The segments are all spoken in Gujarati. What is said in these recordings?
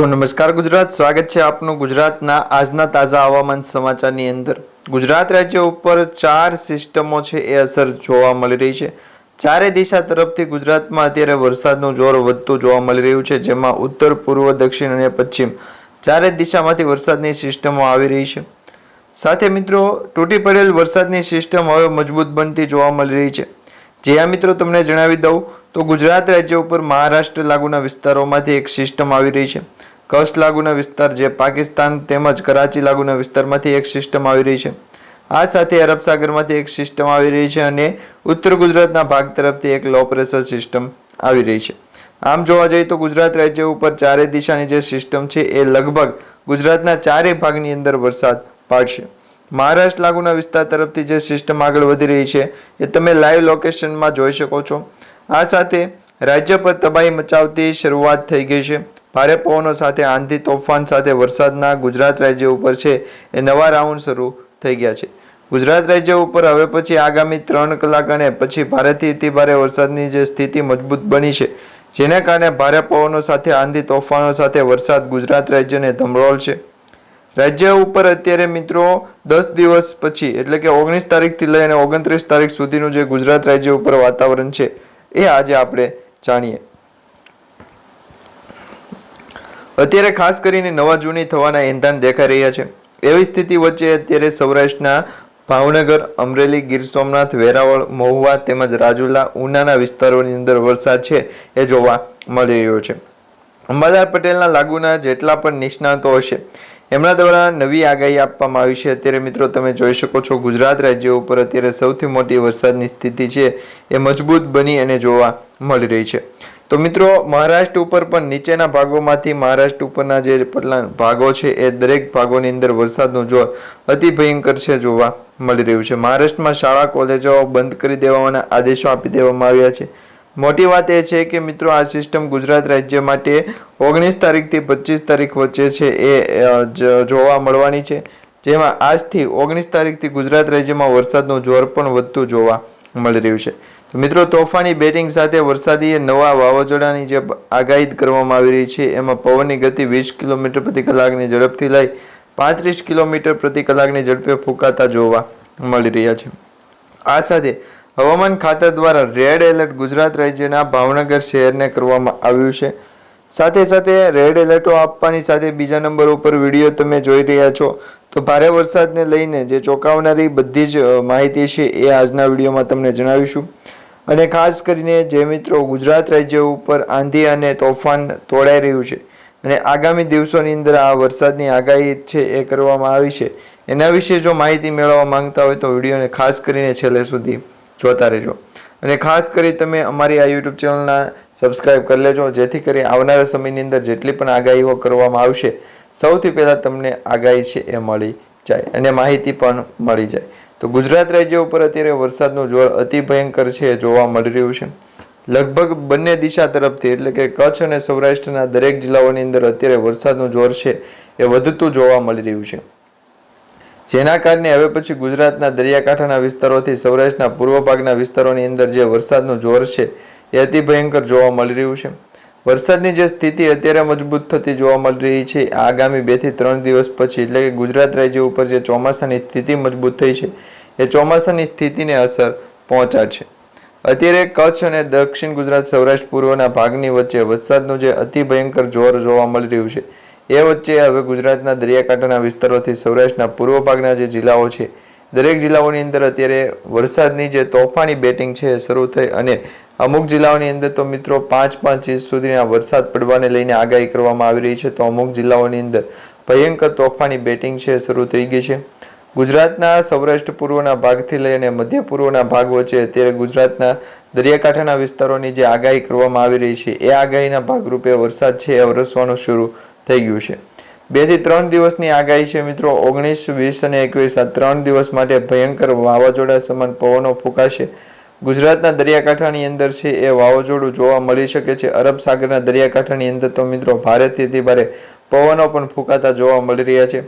તો નમસ્કાર ગુજરાત. સ્વાગત છે આપનું ગુજરાતના આજના તાજા હવામાન સમાચારની અંદર. ગુજરાત રાજ્ય ઉપર ચાર સિસ્ટમો છે એ અસર જોવા મળી રહી છે. ચારે દિશા તરફથી ગુજરાતમાં અત્યારે વરસાદનું જોર વધતું જોવા મળી રહ્યું છે, જેમાં ઉત્તર, પૂર્વ, દક્ષિણ અને પશ્ચિમ ચારે દિશામાંથી વરસાદની સિસ્ટમો આવી રહી છે. સાથે મિત્રો, તૂટી પડેલ વરસાદની સિસ્ટમ હવે મજબૂત બનતી જોવા મળી રહી છે. જે આ મિત્રો તમને જણાવી દઉં, તો ગુજરાત રાજ્ય ઉપર મહારાષ્ટ્ર લાગુના વિસ્તારોમાંથી એક સિસ્ટમ આવી રહી છે. કચ્છ લાગુના વિસ્તાર જે પાકિસ્તાન તેમજ કરાચી લાગુના વિસ્તારમાંથી એક સિસ્ટમ આવી રહી છે. આ સાથે અરબ સાગરમાંથી એક સિસ્ટમ આવી રહી છે અને ઉત્તર ગુજરાતના ભાગ તરફથી એક લો પ્રેશર સિસ્ટમ આવી રહી છે. આમ જોવા જઈએ તો ગુજરાત રાજ્ય ઉપર ચારે દિશાની જે સિસ્ટમ છે એ લગભગ ગુજરાતના ચારે ભાગની અંદર વરસાદ પાડશે. મહારાષ્ટ્ર લાગુના વિસ્તાર તરફથી જે સિસ્ટમ આગળ વધી રહી છે એ તમે લાઈવ લોકેશનમાં જોઈ શકો છો. આ સાથે રાજ્ય પર તબાહી મચાવતી શરૂઆત થઈ ગઈ છે. ભારે પવનો સાથે આંધી તોફાન સાથે વરસાદના ગુજરાત રાજ્ય ઉપર છે એ નવા રાઉન્ડ શરૂ થઈ ગયા છે. ગુજરાત રાજ્ય ઉપર હવે પછી આગામી ત્રણ કલાક અને પછી ભારેથી અતિ ભારે વરસાદની જે સ્થિતિ મજબૂત બની છે, જેના કારણે ભારે પવનો સાથે આંધી તોફાનો સાથે વરસાદ ગુજરાત રાજ્યને ધમરોળ છે. રાજ્ય ઉપર અત્યારે મિત્રો દસ દિવસ પછી, એટલે કે ઓગણીસ તારીખથી લઈને ઓગણત્રીસ તારીખ સુધીનું જે ગુજરાત રાજ્ય ઉપર વાતાવરણ છે, એ આજે આપણે જાણીએ. અત્યારે ખાસ કરીને નવા જૂની થવાના એંધાણ દેખાઈ રહ્યા છે. એવી સ્થિતિ વચ્ચે અત્યારે સૌરાષ્ટ્રના ભાવનગર, અમરેલી, ગીર સોમનાથ, વેરાવળ, મહુવા તેમજ રાજુલા, ઉનાના વિસ્તારોની અંદર વરસાદ છે એ જોવા મળી રહ્યો છે. અંબાદાર પટેલના લાગુના જેટલા પણ નિષ્ણાતો હશે, એમના દ્વારા નવી આગાહી આપવામાં આવી છે. અત્યારે મિત્રો તમે જોઈ શકો છો ગુજરાત રાજ્ય ઉપર અત્યારે સૌથી મોટી વરસાદની સ્થિતિ છે એ મજબૂત બની અને જોવા મળી રહી છે. તો મિત્રો, મહારાષ્ટ્ર ઉપર પણ નીચેના ભાગોમાંથી મહારાષ્ટ્ર ઉપરના જે ભાગો છે, એ દરેક ભાગોની અંદર વરસાદનું જોર અતિ ભયંકર છે જોવા મળી રહ્યું છે. મહારાષ્ટ્રમાં શાળા, કોલેજો બંધ કરી દેવાના આદેશો આપી દેવામાં આવ્યા છે. મોટી વાત એ છે કે મિત્રો, આ સિસ્ટમ ગુજરાત રાજ્ય માટે ઓગણીસ તારીખથી પચીસ તારીખ વચ્ચે છે, એ જોવા મળવાની છે. જેમાં આજથી ઓગણીસ તારીખથી ગુજરાત રાજ્યમાં વરસાદનું જોર પણ વધતું જોવા મળી રહ્યું છે. તો મિત્રો, તોફાની બેટિંગ સાથે વરસાદી નવા વાવાઝોડાની જે આગાહી કરવામાં આવી રહી છે, એમાં પવનની ગતિ વીસ કિલોમીટર પ્રતિ કલાકની ઝડપથી લઈ પાંત્રીસ કિલોમીટર પ્રતિ કલાકની ઝડપે ફૂંકાતા જોવા મળી રહ્યા છે. આ સાથે હવામાન ખાતા દ્વારા રેડ એલર્ટ ગુજરાત રાજ્યના ભાવનગર શહેરને કરવામાં આવ્યું છે. સાથે સાથે રેડ એલર્ટો આપવાની સાથે બીજા નંબર ઉપર વીડિયો તમે જોઈ રહ્યા છો, તો ભારે વરસાદને લઈને જે ચોંકાવનારી બધી જ માહિતી છે, એ આજના વિડીયોમાં તમને જણાવીશું. અને ખાસ કરીને જે મિત્રો ગુજરાત રાજ્ય ઉપર આંધી અને તોફાન તોડાઈ રહ્યું છે અને આગામી દિવસોની અંદર આ વરસાદની આગાહી છે એ કરવામાં આવી છે. એના વિશે જો માહિતી મેળવવા માંગતા હોય તો વિડીયોને ખાસ કરીને છેલ્લે સુધી જોતા રહેજો. અને ખાસ કરી તમે અમારી આ યુટ્યુબ ચેનલના સબસ્ક્રાઈબ કરી લેજો, જેથી કરી આવનારા સમયની અંદર જેટલી પણ આગાહીઓ કરવામાં આવશે, સૌથી પહેલાં તમને આગાહી છે એ મળી જાય અને માહિતી પણ મળી જાય. તો ગુજરાત રાજ્ય ઉપર અત્યારે વરસાદનું જોર અતિ ભયંકર છે, જોવા મળી રહ્યું છે. લગભગ બંને દિશા તરફથી, એટલે કે કચ્છ અને સૌરાષ્ટ્રના દરેક જિલ્લાઓની અંદર અત્યારે વરસાદનું જોર છે, એ વધતું જોવા મળી રહ્યું છે. જેના કારણે હવે પછી ગુજરાતના દરિયાકાંઠાના વિસ્તારોથી સૌરાષ્ટ્રના પૂર્વ ભાગના વિસ્તારોની અંદર જે વરસાદનું જોર છે, એ અતિ ભયંકર જોવા મળી રહ્યું છે. વરસાદની જે સ્થિતિ અત્યારે મજબૂત થતી જોવા મળી રહી છે. આગામી બેથી ત્રણ દિવસ પછી, એટલે કે ગુજરાત રાજ્ય ઉપર જે ચોમાસાની સ્થિતિ મજબૂત થઈ છે, એ ચોમાસાની સ્થિતિને અસર પહોંચાડશે. અત્યારે કચ્છ અને દક્ષિણ ગુજરાત, સૌરાષ્ટ્ર પૂર્વના ભાગની વચ્ચે વરસાદનું જે અતિ ભયંકર જોર જોવા મળી રહ્યું છે, એ વચ્ચે હવે ગુજરાતના દરિયાકાંઠાના વિસ્તારોથી સૌરાષ્ટ્રના પૂર્વ ભાગના જે જિલ્લાઓ છે, દરેક જિલ્લાઓની અંદર અત્યારે વરસાદની જે તોફાની બેટિંગ છે શરૂ થઈ અને અમુક જિલ્લાઓની અંદર તો મિત્રો પાંચ પાંચ ઇંચ સુધીના વરસાદ પડવાને લઈને આગાહી કરવામાં આવી રહી છે. તો અમુક જિલ્લાઓની અંદર ભયંકર તોફાની બેટિંગ છે, શરૂ થઈ ગઈ છે. ગુજરાતના સૌરાષ્ટ્ર પૂર્વના ભાગથી લઈને મધ્ય પૂર્વના ભાગ વચ્ચે અત્યારે ગુજરાતના દરિયાકાંઠાના વિસ્તારોની જે આગાહી કરવામાં આવી રહી છે, એ આગાહીના ભાગરૂપે વરસાદ છે એ વરસવાનું શરૂ થઈ ગયું છે. બેથી ત્રણ દિવસની આગાહી છે મિત્રો, ઓગણીસ, વીસ અને એકવીસ આ ત્રણ દિવસ માટે ભયંકર વાવાઝોડા સમાન પવનો ફૂંકાશે. ગુજરાતના દરિયાકાંઠાની અંદર છે એ વાવાઝોડું જોવા મળી શકે છે. અરબ સાગરના દરિયાકાંઠાની અંદર તો મિત્રો ભારેથી ભારે પવનો પણ ફૂંકાતા જોવા મળી રહ્યા છે.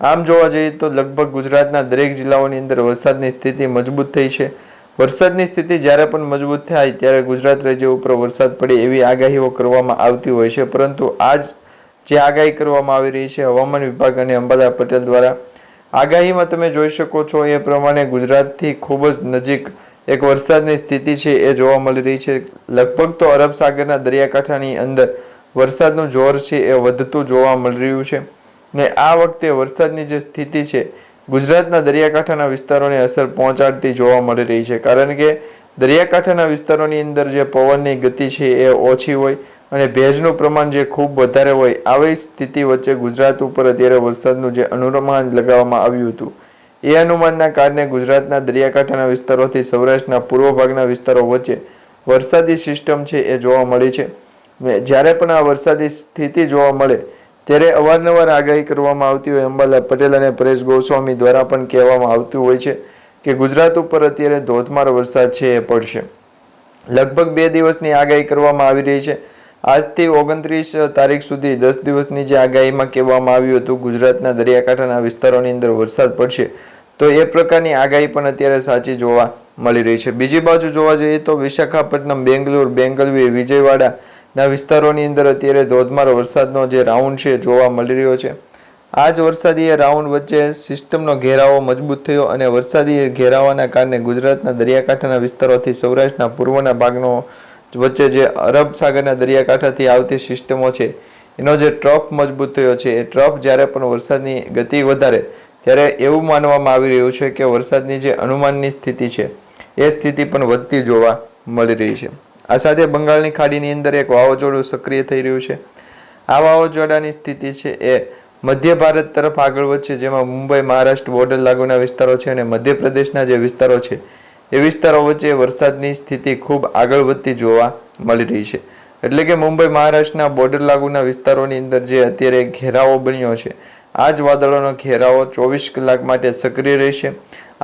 આમ જોવા જઈએ તો લગભગ ગુજરાતના દરેક જિલ્લાઓની અંદર વરસાદની સ્થિતિ મજબૂત થઈ છે. વરસાદની સ્થિતિ જ્યારે પણ મજબૂત થાય ત્યારે ગુજરાત રાજ્ય ઉપર વરસાદ પડે એવી આગાહીઓ કરવામાં આવતી હોય છે. પરંતુ આજ જે આગાહી કરવામાં આવી રહી છે હવામાન વિભાગ અને અંબાદા પટેલ દ્વારા, આગાહીમાં તમે જોઈ શકો છો એ પ્રમાણે ગુજરાતથી ખૂબ જ નજીક એક વરસાદની સ્થિતિ છે એ જોવા મળી રહી છે. લગભગ તો અરબ સાગરના દરિયાકાંઠાની અંદર વરસાદનું જોર છે એ વધતું જોવા મળી રહ્યું છે. ને આ વખતે વરસાદની જે સ્થિતિ છે, ગુજરાતના દરિયાકાંઠાના વિસ્તારોને અસર પહોંચાડતી જોવા મળી રહી છે. કારણ કે દરિયાકાંઠાના વિસ્તારોની અંદર જે પવનની ગતિ છે એ ઓછી હોય અને ભેજનું પ્રમાણ જે ખૂબ વધારે હોય, આવી સ્થિતિ વચ્ચે ગુજરાત ઉપર અત્યારે વરસાદનું જે અનુમાન લગાવવામાં આવ્યું હતું. એ અનુમાનના કારણે ગુજરાતના દરિયાકાંઠાના વિસ્તારોથી સૌરાષ્ટ્રના પૂર્વ ભાગના વિસ્તારો વચ્ચે વરસાદી સિસ્ટમ છે એ જોવા મળી છે. જ્યારે પણ આ વરસાદી સ્થિતિ જોવા મળે, ત્યારે અવારનવાર આગાહી કરવામાં આવતી હોય અંબાલાલ પટેલ અને પરેશ ગોસ્વામી દ્વારા પણ કહેવામાં આવતું હોય છે કે ગુજરાત ઉપર અત્યારે ધોધમાર વરસાદ છે એ પડશે. લગભગ બે દિવસની આગાહી કરવામાં આવી રહી છે. આજથી ઓગણત્રીસ તારીખ સુધી દસ દિવસની જે આગાહીમાં કહેવામાં આવ્યું હતું, ગુજરાતના દરિયાકાંઠાના વિસ્તારોની અંદર વરસાદ પડશે. તો એ પ્રકારની આગાહી પણ અત્યારે સાચી જોવા મળી રહી છે. બીજી બાજુ જોવા જઈએ તો વિશાખાપટ્ટનમ, બેંગ્લોર, બેંગલવી, વિજયવાડાના વિસ્તારોની અંદર અત્યારે ધોધમાર વરસાદનો જે રાઉન્ડ છે જોવા મળી રહ્યો છે. આ જ વરસાદી રાઉન્ડ વચ્ચે સિસ્ટમનો ઘેરાવો મજબૂત થયો અને વરસાદી ઘેરાવાના કારણે ગુજરાતના દરિયાકાંઠાના વિસ્તારોથી સૌરાષ્ટ્રના પૂર્વના ભાગનો વચ્ચે જે અરબ સાગરના દરિયાકાંઠાથી આવતી સિસ્ટમો છે, એનો જે ટ્રફ મજબૂત થયો છે. એ ટ્રફ જ્યારે પણ વરસાદની ગતિ વધારે ત્યારે એવું માનવામાં આવી રહ્યું છે કે વરસાદની જે અનુમાનની સ્થિતિ છે, એ સ્થિતિ પણ વધતી જોવા મળી રહી છે. આ સાથે બંગાળની ખાડીની અંદર એક વાવાઝોડું સક્રિય થઈ રહ્યું છે. આ વાવાઝોડાની સ્થિતિ છે એ મધ્ય ભારત તરફ આગળ વધશે, જેમાં મુંબઈ, મહારાષ્ટ્ર, બોર્ડર લાગુના વિસ્તારો છે અને મધ્યપ્રદેશના જે વિસ્તારો છે, એ વિસ્તારો વચ્ચે વરસાદની સ્થિતિ ખૂબ આગળ વધતી જોવા મળી રહી છે. એટલે કે મુંબઈ, મહારાષ્ટ્રના બોર્ડર લાગુના વિસ્તારોની અંદર જે અત્યારે ઘેરાવો બન્યો છે આ જ વાદળોનો ઘેરાવો ચોવીસ કલાક માટે સક્રિય રહેશે.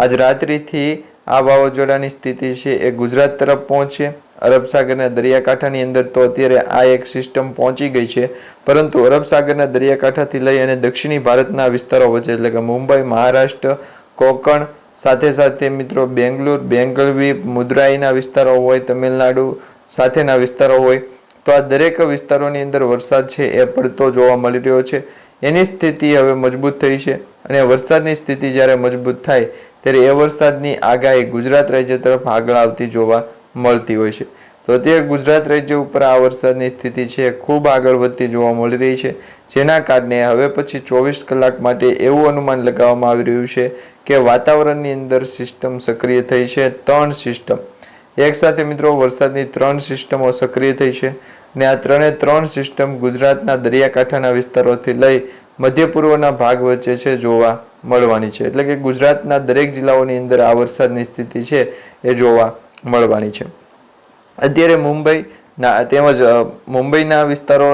આજ રાત્રિથી આ વાવાઝોડાની સ્થિતિ છે એ ગુજરાત તરફ પહોંચશે અરબ સાગરના દરિયાકાંઠાની અંદર તો અત્યારે આ એક સિસ્ટમ પહોંચી ગઈ છે. પરંતુ અરબ સાગરના દરિયાકાંઠાથી લઈ અને દક્ષિણી ભારતના વિસ્તારો વચ્ચે, એટલે કે મુંબઈ, મહારાષ્ટ્ર, કોકણ, સાથે સાથે મિત્રો બેંગ્લોર બેંગલવી મુદ્રાઈના વિસ્તારો હોય, તમિલનાડુ સાથેના વિસ્તારો હોય, તો આ દરેક વિસ્તારોની અંદર વરસાદ છે એ પડતો જોવા મળી રહ્યો છે. એની સ્થિતિ હવે મજબૂત થઈ છે અને વરસાદની સ્થિતિ જ્યારે મજબૂત થાય ત્યારે એ વરસાદની આગાહી ગુજરાત રાજ્ય તરફ આગળ આવતી જોવા મળતી હોય છે. તો અત્યારે ગુજરાત રાજ્ય ઉપર આ વરસાદની સ્થિતિ છે ખૂબ આગળ વધતી જોવા મળી રહી છે. જેના કારણે હવે પછી ચોવીસ કલાક માટે એવું અનુમાન લગાવવામાં આવી રહ્યું છે કે વાતાવરણની અંદર સિસ્ટમ સક્રિય થઈ છે ત્રણ સિસ્ટમ. એક સાથે મિત્રો વરસાદની ત્રણ સિસ્ટમો સક્રિય થઈ છે. ને આ ત્રણે ત્રણ સિસ્ટમ ગુજરાતના દરિયાકાંઠાના વિસ્તારોથી લઈ મધ્ય પૂર્વના ભાગ વચ્ચે છે જોવા મળવાની છે. એટલે કે ગુજરાતના દરેક જિલ્લાઓની અંદર આ વરસાદની સ્થિતિ છે એ જોવા મળવાની છે. અત્યારે મુંબઈ ના, તેમજ મુંબઈના વિસ્તારો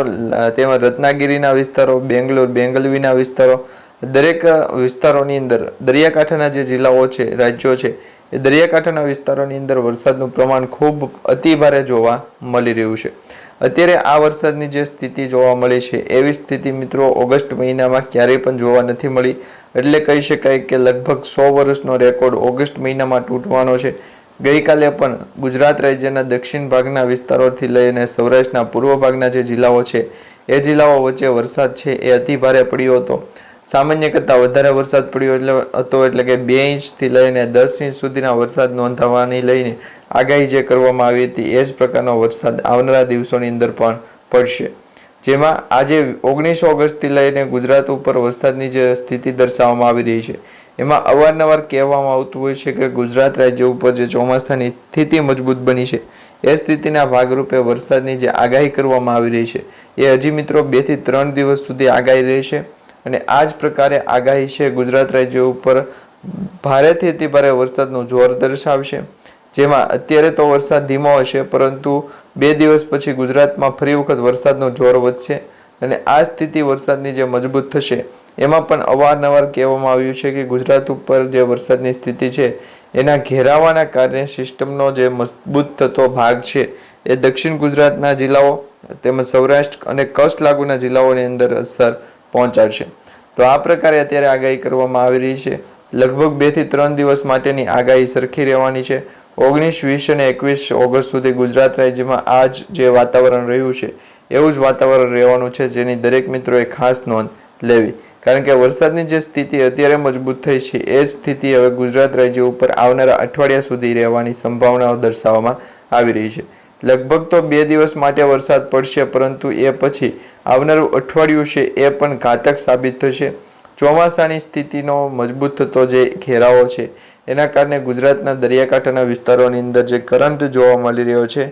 તેમજ રત્નાગીરીના વિસ્તારો, બેંગ્લોર, બેંગલવીના વિસ્તારો, દરેક વિસ્તારોની અંદર દરિયાકાંઠાના જે જિલ્લાઓ છે, રાજ્યો છે, એ દરિયાકાંઠાના વિસ્તારોની અંદર વરસાદનું પ્રમાણ ખૂબ અતિભારે જોવા મળી રહ્યું છે. અત્યારે આ વરસાદની જે સ્થિતિ જોવા મળી છે, એવી સ્થિતિ મિત્રો ઓગસ્ટ મહિનામાં ક્યારેય પણ જોવા નથી મળી. એટલે કહી શકાય કે લગભગ સો વર્ષનો રેકોર્ડ ઓગસ્ટ મહિનામાં તૂટવાનો છે. ગઈકાલે પણ ગુજરાત રાજ્યના દક્ષિણ ભાગના વિસ્તારોથી લઈને સૌરાષ્ટ્રના પૂર્વ ભાગના જે જિલ્લાઓ છે, એ જિલ્લાઓ વચ્ચે વરસાદ છે એ અતિ ભારે પડ્યો હતો. સામાન્ય કરતાં વધારે વરસાદ પડ્યો એટલે હતો એટલે કે બે ઇંચથી લઈને દસ ઇંચ સુધીના વરસાદ નોંધાવાની લઈને આગાહી જે કરવામાં આવી હતી એ જ પ્રકારનો વરસાદ આવનારા દિવસોની અંદર પણ પડશે. જેમાં આજે ઓગણીસ ઓગસ્ટથી લઈને ગુજરાત ઉપર વરસાદની જે સ્થિતિ દર્શાવવામાં આવી રહી છે, એમાં અવારનવાર કહેવામાં આવતું હોય છે કે ગુજરાત રાજ્ય ઉપર જે ચોમાસાની સ્થિતિ મજબૂત બની છે, એ સ્થિતિના ભાગરૂપે વરસાદની જે આગાહી કરવામાં આવી રહી છે, એ હજી મિત્રો બેથી ત્રણ દિવસ સુધી આગાહી રહેશે. અને આ જ પ્રકારે આગાહી છે ગુજરાત રાજ્ય ઉપર ભારેથી અતિ ભારે વરસાદનું જોર દર્શાવશે. જેમાં અત્યારે તો વરસાદ ધીમો હશે, પરંતુ બે દિવસ પછી ગુજરાતમાં ફરી વખત વરસાદનું જોર વધશે અને આ સ્થિતિ વરસાદની જે મજબૂત થશે. એમાં પણ અવારનવાર કહેવામાં આવ્યું છે કે ગુજરાત ઉપર જે વરસાદની સ્થિતિ છે, એના ઘેરાવાના કારણે સિસ્ટમનો જે મજબૂત થતો ભાગ છે, એ દક્ષિણ ગુજરાતના જિલ્લાઓ તેમજ સૌરાષ્ટ્ર અને કચ્છ લાગુના જિલ્લાઓની અંદર અસર પહોંચાડશે. તો આ પ્રકારે અત્યારે આગાહી કરવામાં આવી રહી છે. લગભગ બેથી ત્રણ દિવસ માટેની આગાહી સરખી રહેવાની છે. ઓગણીસ, વીસ અને એકવીસ ઓગસ્ટ સુધી ગુજરાત રાજ્યમાં આ જ જે વાતાવરણ રહ્યું છે, એવું જ વાતાવરણ રહેવાનું છે જેની દરેક મિત્રોએ ખાસ નોંધ લેવી. કારણ કે વરસાદની જે સ્થિતિ અત્યારે મજબૂત થઈ છે, એ જ સ્થિતિ હવે ગુજરાત રાજ્ય ઉપર આવનારા અઠવાડિયા સુધી રહેવાની સંભાવનાઓ દર્શાવવામાં આવી રહી છે. લગભગ તો બે દિવસ માટે વરસાદ પડશે, પરંતુ એ પછી આવનારું અઠવાડિયું છે એ પણ ઘાતક સાબિત થશે. ચોમાસાની સ્થિતિનો મજબૂત થતો જે ઘેરાવો છે, એના કારણે ગુજરાતના દરિયાકાંઠાના વિસ્તારોની અંદર જે કરંટ જોવા મળી રહ્યો છે,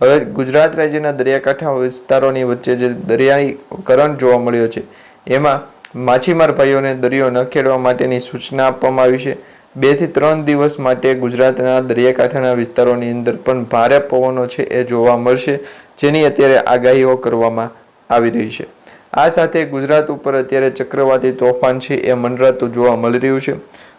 હવે ગુજરાત રાજ્યના દરિયાકાંઠા વિસ્તારોની વચ્ચે જે દરિયાઈ કરંટ જોવા મળ્યો છે, એમાં માછીમાર ભાઈઓને દરિયો ન ખેડવા માટેની સૂચના આપવામાં આવી છે. બેથી ત્રણ દિવસ માટે ગુજરાતના દરિયાકાંઠાના વિસ્તારોની અંદર પણ ભારે પવનો છે એ જોવા મળશે, જેની અત્યારે આગાહીઓ કરવામાં આવી રહી છે. આ સાથે ગુજરાત ઉપર અત્યારે ચક્રવાતી તોફાન છે એ મંડરાતું જોવા મળી રહ્યું છે.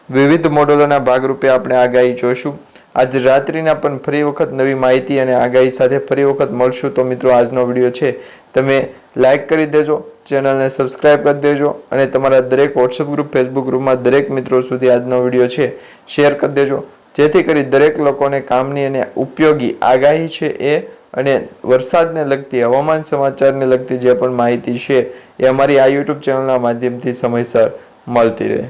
વિવિધ મોડલોના ભાગરૂપે આપણે આગાહી જોઈશું. આજ રાત્રિના પણ ફરી વખત નવી માહિતી અને આગાહી સાથે ફરી વખત મળશું. તો મિત્રો, આજનો વીડિયો છે. તમે લાઇક કરી દેજો, ચેનલને સબસ્ક્રાઇબ કરી દેજો અને તમારા દરેક વોટ્સઅપ ગ્રુપ, ફેસબુક ગ્રુપમાં દરેક મિત્રો સુધી આજનો વીડિયો છે, શેર કરી દેજો. જેથી કરી દરેક લોકોને કામની અને ઉપયોગી આગાહી છે એ અને વરસાદને લગતી, હવામાન સમાચારને લગતી જે પણ માહિતી છે, એ અમારી આ યુટ્યુબ ચેનલના માધ્યમથી સમયસર મળતી રહે.